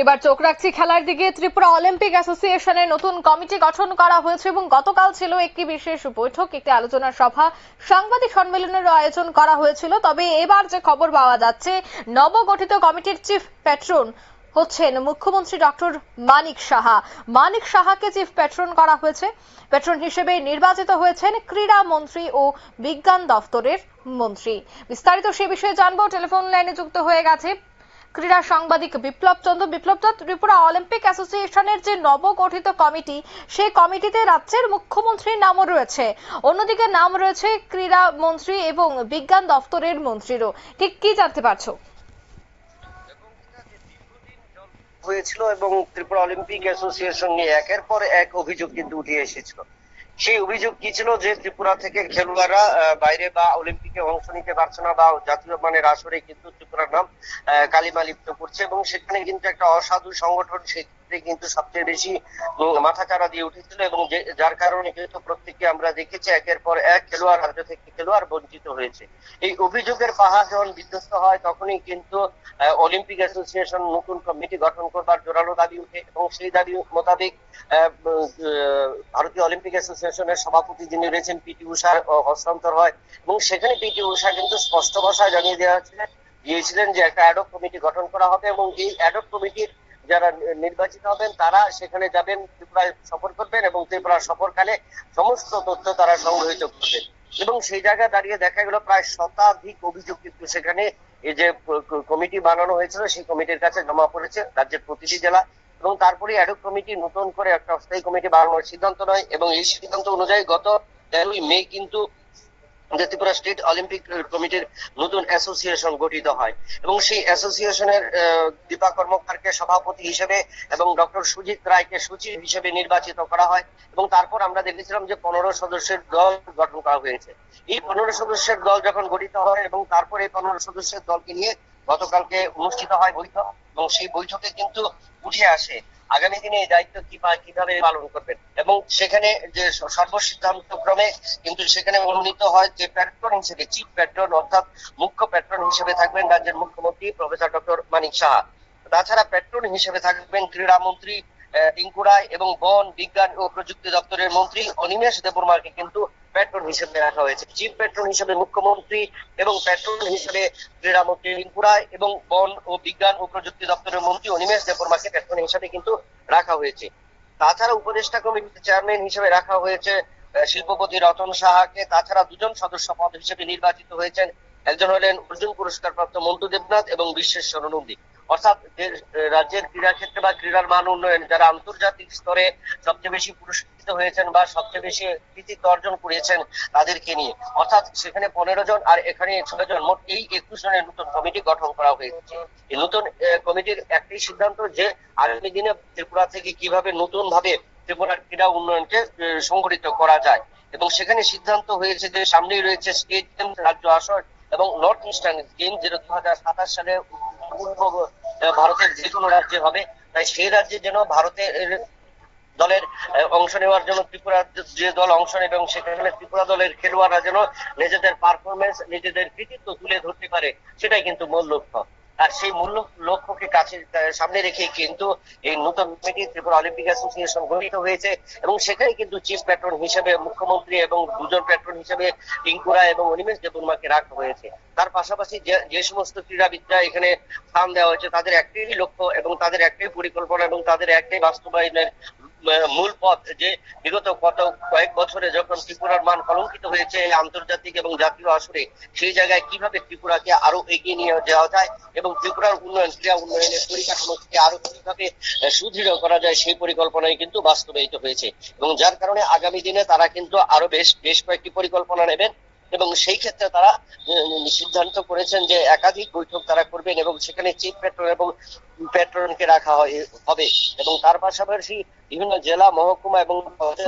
এবার চোখ রাখছি খেলার দিকে। ত্রিপুরা অলিম্পিক অ্যাসোসিয়েশনের নতুন কমিটি গঠন করা হয়েছে এবং গতকাল ছিল একটি বিশেষ বৈঠক, একটি আলোচনা সভা। সাংবাদিক সম্মেলনের আয়োজন করা হয়েছিল। তবে এবার যে খবর পাওয়া যাচ্ছে, নবগঠিত কমিটির চিফ প্যাট্রন হচ্ছেন মুখ্যমন্ত্রী ডক্টর মানিক সাহা। মানিক সাহাকে চিফ প্যাট্রন করা হয়েছে। প্যাট্রন হিসেবে নির্বাচিত হয়েছেন ক্রীড়া মন্ত্রী ও বিজ্ঞান দফতরের মন্ত্রী। বিস্তারিত সে বিষয়ে জানব। টেলিফোন লাইনে যুক্ত হয়ে গেছে ক্রীড়া সাংবাদিক বিপ্লব চন্দ্র। বিপ্লব চন্দ্র, ত্রিপুরা অলিম্পিক অ্যাসোসিয়েশনের যে নবগঠিত কমিটি, সেই কমিটিতে রাজ্যের মুখ্যমন্ত্রীর নামও রয়েছে। অন্যদিকে নাম রয়েছে ক্রীড়া মন্ত্রী এবং বিজ্ঞান দপ্তরের মন্ত্রীরও। ঠিক কি জানতে পারছ? হয়েছিল এবং ত্রিপুরা অলিম্পিক অ্যাসোসিয়েশন নিয়ে একের পর এক অভিযোগ কিন্তু উঠে এসেছিল। সেই অভিযোগ কি ছিল যে ত্রিপুরা থেকে খেলোয়াড়রা বাইরে বা অলিম্পিকে অংশ নিতে পারছে না বা জাতীয় মানের আসরে কিন্তু ত্রিপুরার নাম কালিমা লিপ্ত করছে এবং সেখানে কিন্তু একটা অসাধু সংগঠন সেক্ষেত্রে কিন্তু সবচেয়ে বেশি উম, মাথাচাড়া দিয়ে উঠেছিল এবং যার কারণে কিন্তু প্রত্যেককে আমরা দেখেছি একের পর এক খেলোয়াড় রাজ্য থেকে খেলোয়াড় বঞ্চিত হয়েছে। এই অভিযোগের পাহাড় যখন বিধ্বস্ত হয় তখনই কিন্তু অলিম্পিক অ্যাসোসিয়েশন নতুন কমিটি গঠন করবার জোরালো দাবি উঠে এবং সেই দাবি মোতাবেক ভারতীয় অলিম্পিক অ্যাসোসিয়েশনের সভাপতি যিনি রয়েছেন পিটি উষার হস্তান্তর হয় এবং সেখানে পিটি উষা কিন্তু স্পষ্ট ভাষায় জানিয়ে দেওয়া হয়েছিলেন দিয়েছিলেন যে একটা অ্যাডক কমিটি গঠন করা হবে এবং এই অ্যাডক কমিটির যারা নির্বাচিত হবেন, তারা সেখানে যাবেন, ত্রিপুরায় সফর করবেন এবং ত্রিপুরা সফরকালে সমস্ত তথ্য তারা সংগ্রহিত করবেন। এবং সেই জায়গায় দাঁড়িয়ে দেখা গেল, প্রায় শতাধিক অভিযোগ কিন্তু সেখানে এই যে কমিটি বানানো হয়েছিল, সেই কমিটির কাছে জমা পড়েছে রাজ্যের প্রতিটি জেলা। এবং তারপরে অ্যাডক কমিটি নতুন করে একটা অস্থায়ী কমিটি বানানোর সিদ্ধান্ত নয় এবং এই সিদ্ধান্ত অনুযায়ী গত তেরোই মে কিন্তু ত্রিপুরা স্টেট অলিম্পিক কমিটির নতুন অ্যাসোসিয়েশন গঠিত হয়। এবং সেই অ্যাসোসিয়েশনের দীপা কর্মকারকে সভাপতি হিসেবে এবং ডক্টর সুজিত রায়কে সচিব হিসেবে নির্বাচিত করা হয় এবং তারপর আমরা দেখেছিলাম যে পনেরো সদস্যের দল গঠন করা হয়েছে। এই পনেরো সদস্যের দল যখন গঠিত হয় এবং তারপর এই পনেরো সদস্যের দলকে নিয়ে গতকালকে অনুষ্ঠিত হয় বৈঠক এবং সেই বৈঠকে কিন্তু উঠে আসে আগামী দিনে এই দায়িত্ব কি পা- কীভাবে পালন করবেন। এবং সেখানে যে সর্বসিদ্ধান্ত ক্রমে কিন্তু সেখানে মনোনীত হয় যে প্যাট্রন হিসেবে চিফ প্যাট্রন অর্থাৎ মুখ্য প্যাট্রন হিসেবে থাকবেন রাজ্যের মুখ্যমন্ত্রী প্রফেসর ডক্টর মানিক সাহা। তাছাড়া প্যাট্রন হিসেবে থাকবেন ক্রীড়ামন্ত্রী আহ, টিঙ্কু রায় এবং বন বিজ্ঞান ও প্রযুক্তি দপ্তরের মন্ত্রী অনিমেষ দেববর্মাকে কিন্তু প্যাট্রন হিসেবে রাখা হয়েছে। চিফ প্যাট্রন হিসেবে মুখ্যমন্ত্রী এবং প্যাট্রন হিসেবে ক্রীড়ামন্ত্রী রিঙ্কু রায় এবং বন ও বিজ্ঞান ও প্রযুক্তি দপ্তরের মন্ত্রী অনিমেষ দেববর্মাকে প্যাট্রন হিসেবে কিন্তু রাখা হয়েছে। তাছাড়া উপদেষ্টা কমিটির চেয়ারম্যান হিসেবে রাখা হয়েছে শিল্পপতি রতন সাহাকে। তাছাড়া দুজন সদস্য পদ হিসেবে নির্বাচিত হয়েছেন। একজন হলেন অর্জুন পুরস্কার প্রাপ্ত মন্টু দেবনাথ এবং বিশ্বেশ্বর নন্দী অর্থাৎ রাজ্যের ক্রীড়া ক্ষেত্রে বা ক্রীড়ার মান উন্নয়ন যারা আন্তর্জাতিক স্তরে সবচেয়ে বেশি পুরস্কৃত হয়েছেন বা সবচেয়ে বেশি কৃতিত্ব অর্জন করেছেন তাদেরকে নিয়ে, অর্থাৎ সেখানে পনেরো জন আর এখানে ছয় জন, মোট এই একুশ জনের নতুন কমিটি গঠন করা হয়েছে। এই নতুন কমিটির একটাই সিদ্ধান্ত যে আগামী দিনে ত্রিপুরা থেকে কীভাবে নতুন ভাবে ত্রিপুরার ক্রীড়া উন্নয়নকে সংগঠিত করা যায়। এবং সেখানে সিদ্ধান্ত হয়েছে যে সামনেই রয়েছে স্টেট গেমস রাজ্য আসর এবং নর্থ ইস্টার্ন গেম যেটা দু হাজার সাতাশ সালে ভারতের যে কোনো রাজ্যে হবে। তাই সেই রাজ্যে যেন ভারতের দলের অংশ নেওয়ার জন্য ত্রিপুরা যে দল অংশ নেবে এবং সেখানে ত্রিপুরা দলের খেলোয়াড়রা যেন নিজেদের পারফরমেন্স নিজেদের কৃতিত্ব তুলে ধরতে পারে, সেটাই কিন্তু মূল লক্ষ্য। আর সেই মূল লক্ষ্যকে কাছে সামনে রেখে কিন্তু এই নতুন কমিটি ত্রিপুরা অলিম্পিক অ্যাসোসিয়েশন গঠিত হয়েছে। এবং সেখানে কিন্তু চিফ প্যাট্রন হিসেবে মুখ্যমন্ত্রী এবং দুজন প্যাট্রন হিসেবে টিঙ্কুরা এবং অনিমেষ দেববর্মাকে রাখা হয়েছে। তার পাশাপাশি যে সমস্ত ক্রীড়াবিদরা এখানে স্থান দেওয়া হয়েছে, তাদের একটাই লক্ষ্য এবং তাদের একটাই পরিকল্পনা এবং তাদের একটাই বাস্তবায়নের মূল পথ যে বিগত কত কয়েক বছরে যখন ত্রিপুরার মান কলঙ্কিত হয়েছে আন্তর্জাতিক এবং জাতীয় আসরে, সেই জায়গায় কীভাবে ত্রিপুরাকে আরও এগিয়ে নিয়ে যাওয়া যায় এবং ত্রিপুরার উন্নয়ন, ক্রীড়া উন্নয়নের পরিকাঠামোকে আরও কীভাবে সুদৃঢ় করা যায় সেই পরিকল্পনায় কিন্তু বাস্তবায়িত হয়েছে। এবং যার কারণে আগামী দিনে তারা কিন্তু আরও বেশ বেশ কয়েকটি পরিকল্পনা নেবেন। এবং সেই ক্ষেত্রে তারা সিদ্ধান্ত করেছেন যে একাধিক বৈঠক তারা করবেন এবং সেখানে চিফ পেট্রোল এবং প্যাট্রনকে রাখা হবে। এবং তার পাশাপাশি বিভিন্ন জেলা মহকুমা এবং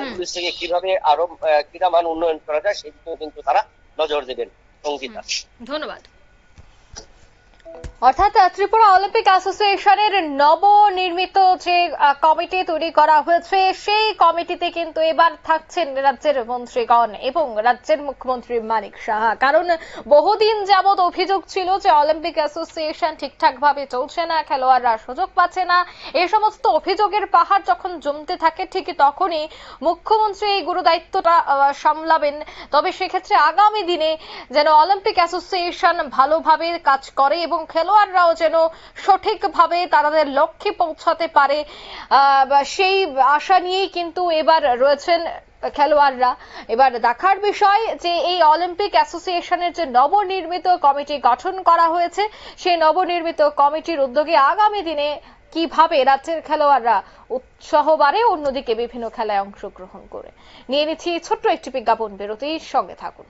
পুলিশ থেকে কীভাবে আরও ক্রীড়া মান উন্নয়ন করা যায় সেদিকেও কিন্তু তারা নজর দেবেন। অঙ্কিতা। ধন্যবাদ। অর্থাৎ ত্রিপুরা অলিম্পিক অ্যাসোসিয়েশনের নবনির্মিত যে কমিটি তৈরি করা হয়েছে, সেই কমিটিতে কিন্তু এবার থাকছেন রাজ্যের মন্ত্রীগণ এবং রাজ্যের মুখ্যমন্ত্রী মানিক সাহা। কারণ বহুদিন যাবৎ অভিযোগ ছিল যে অলিম্পিক অ্যাসোসিয়েশন ঠিকঠাক ভাবে চলছে না, খেলোয়াড়রা সুযোগ পাচ্ছে না। এই সমস্ত অভিযোগের পাহাড় যখন জমতে থাকে, ঠিক তখনই মুখ্যমন্ত্রী এই গুরু দায়িত্বটা সামলাবেন। তবে সেক্ষেত্রে আগামী দিনে যেন অলিম্পিক অ্যাসোসিয়েশন ভালোভাবে কাজ করে এবং খেলোয়াড়রাও যেন সঠিকভাবে তাদের লক্ষ্যে পৌঁছাতে পারে সেই আশা নিয়েই কিন্তু এবার রয়েছেন খেলোয়াড়রা। এবার দেখার বিষয় যে এই অলিম্পিক অ্যাসোসিয়েশনের যে নবনির্মিত কমিটি গঠন করা হয়েছে, সেই নবনির্মিত কমিটির উদ্যোগে আগামী দিনে কীভাবে রাজ্যের খেলোয়াড়রা উৎসাহ বাড়ে, অন্যদিকে বিভিন্ন খেলায় অংশগ্রহণ করে। নিয়ে নিচ্ছি ছোট্ট একটি বিজ্ঞাপন, বিরতির সঙ্গে থাকুন।